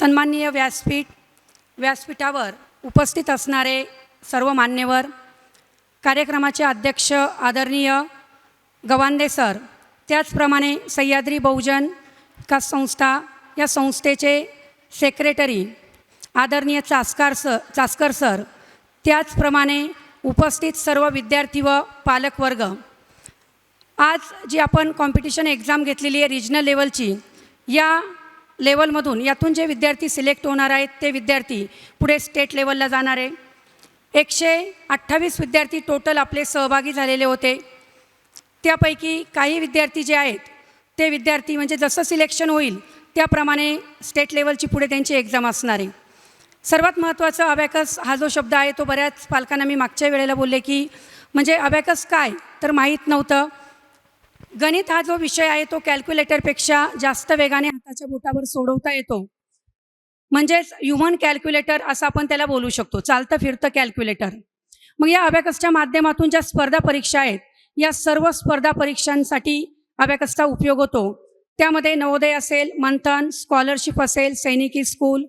सन्माननीय व्यासपीठ व्यासपीठावर उपस्थित असणारे सर्व मान्यवर कार्यक्रमाचे अध्यक्ष आदरणीय गवांदे सर त्याचप्रमाणे सह्याद्री बहुजन विकास संस्था या संस्थेचे सेक्रेटरी आदरणीय चासकार सर चासकर सर त्याचप्रमाणे उपस्थित सर्व विद्यार्थी व पालकवर्ग. आज जी आपण कॉम्पिटिशन एक्झाम घेतलेली आहे रिजनल लेवलची या लेवलमधून यातून जे विद्यार्थी सिलेक्ट होणार आहेत ते विद्यार्थी पुढे स्टेट लेवलला जाणार आहे. एकशे अठ्ठावीस विद्यार्थी टोटल आपले सहभागी झालेले होते. त्यापैकी काही विद्यार्थी जे आहेत ते विद्यार्थी म्हणजे जसं सिलेक्शन होईल त्याप्रमाणे स्टेट लेवलची पुढे त्यांची एक्झाम असणार आहे. सर्वात महत्त्वाचं अबॅकस हा जो शब्द आहे तो बऱ्याच पालकांना मी मागच्या वेळेला बोलले की म्हणजे अबॅकस काय? तर माहीत नव्हतं. गणित हा जो विषय आहे तो कॅल्क्युलेटरपेक्षा जास्त वेगाने हाताच्या बोटावर सोडवता येतो. म्हणजेच ह्युमन कॅल्क्युलेटर असं आपण त्याला बोलू शकतो. चालतं फिरतं कॅल्क्युलेटर. मग या अभ्याकसच्या माध्यमातून ज्या स्पर्धा परीक्षा आहेत या सर्व स्पर्धा परीक्षांसाठी अभ्याकसचा उपयोग होतो. त्यामध्ये नवोदय असेल मंथन स्कॉलरशिप असेल सैनिकी स्कूल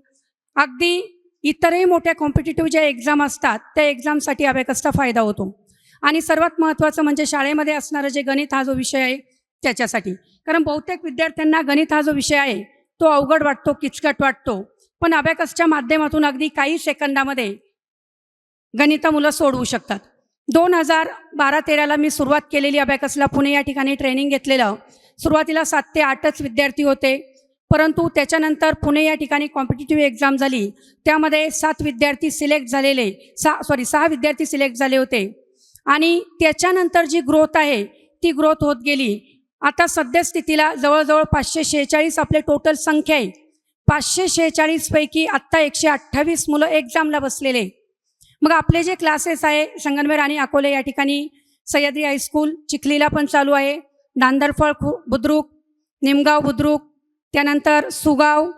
अगदी इतरही मोठ्या कॉम्पिटेटिव्ह ज्या एक्झाम असतात त्या एक्झामसाठी अभ्याकसचा फायदा होतो. आणि सर्वात महत्त्वाचं म्हणजे शाळेमध्ये असणारं जे गणित हा जो विषय आहे त्याच्यासाठी. कारण बहुतेक विद्यार्थ्यांना गणित हा जो विषय आहे तो अवघड वाटतो किचकट वाटतो. पण अबॅकसच्या माध्यमातून अगदी काही सेकंदामध्ये गणित मुलं सोडवू शकतात. दोन हजार बारा तेराला मी सुरुवात केलेली अबॅकसला पुणे या ठिकाणी ट्रेनिंग घेतलेलं. सुरुवातीला सात ते आठच विद्यार्थी होते. परंतु त्याच्यानंतर पुणे या ठिकाणी कॉम्पिटेटिव्ह एक्झाम झाली. त्यामध्ये सात विद्यार्थी सिलेक्ट झालेले सहा सॉरी सहा विद्यार्थी सिलेक्ट झाले होते. आणि त्याच्यानंतर जी ग्रोथ आहे ती ग्रोथ होत गेली. आता सद्यस्थितीला जवळजवळ पाचशे शेहेचाळीस आपले टोटल संख्या आहे. पाचशे शेहेचाळीसपैकी आत्ता एकशे अठ्ठावीस मुलं एक्झामला बसलेले. मग आपले जे क्लासेस आहे संगनमेर आणि अकोले या ठिकाणी सह्याद्री हायस्कूल चिखलीला पण चालू आहे. नांदरफळ खु बुद्रुक निमगाव बुद्रुक त्यानंतर सुगाव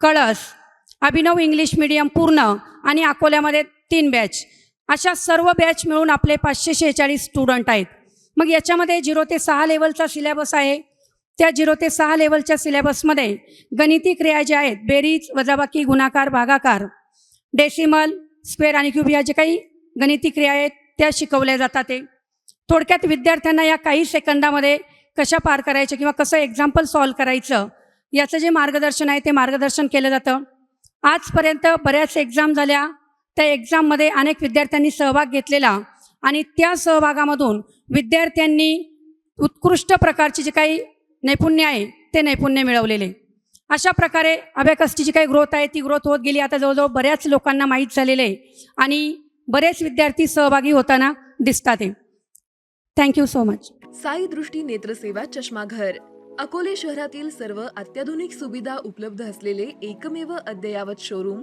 कळस अभिनव इंग्लिश मिडियम पूर्ण आणि अकोल्यामध्ये तीन बॅच अशा सर्व बॅच मिळून आपले पाचशे शेहेचाळीस स्टुडंट आहेत. मग याच्यामध्ये झिरो ते सहा लेवलचा सिलेबस आहे. त्या झिरो ते सहा लेवलच्या सिलेबसमध्ये गणिती क्रिया ज्या आहेत बेरीज वजाबाकी गुणाकार भागाकार डेसिमल स्क्वेअर आणि क्यूब या जे काही गणिती क्रिया आहेत त्या शिकवल्या जातात ते थोडक्यात विद्यार्थ्यांना या काही सेकंदामध्ये कशा पार करायच्या किंवा कसं एक्झाम्पल सॉल्व करायचं याचं जे मार्गदर्शन आहे ते मार्गदर्शन केलं जातं. आजपर्यंत बऱ्याच एक्झाम झाल्या. त्या एक्झाममध्ये अनेक विद्यार्थ्यांनी सहभाग घेतलेला आणि त्या सहभागामधून विद्यार्थ्यांनी उत्कृष्ट प्रकारची जी काही नैपुण्य आहे ते नैपुण्य मिळवलेले. अशा प्रकारे अबॅकसची जी काही ग्रोथ आहे ती ग्रोथ होत गेली. आता जवळजवळ बऱ्याच लोकांना माहीत झालेले आहे आणि बरेच विद्यार्थी सहभागी होताना दिसतात आहे थँक्यू सो मच साई दृष्टी नेत्रसेवा चष्माघर. अकोले शहरातील सर्व अत्याधुनिक सुविधा उपलब्ध असलेले एकमेव अद्ययावत शोरूम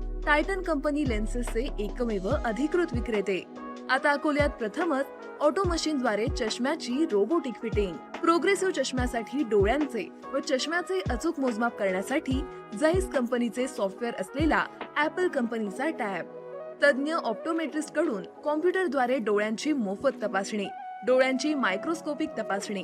टायटन कंपनी लेन्सेसचे एकमेव अधिकृत विक्रेते. आता अकोल्यात प्रथमच ऑटो मशीनद्वारे चष्म्याची रोबोटिक फिटिंग. प्रोग्रेसिव्ह चष्म्यासाठी डोळ्यांचे व चष्म्याचे अचूक मोजमाप करण्यासाठी जाईस कंपनीचे सॉफ्टवेअर असलेला ऍपल कंपनीचा टॅब. तज्ज्ञ ऑप्टोमेट्रिस्टकडून कॉम्प्युटरद्वारे डोळ्यांची मोफत तपासणी डोळ्यांची मायक्रोस्कोपिक तपासणी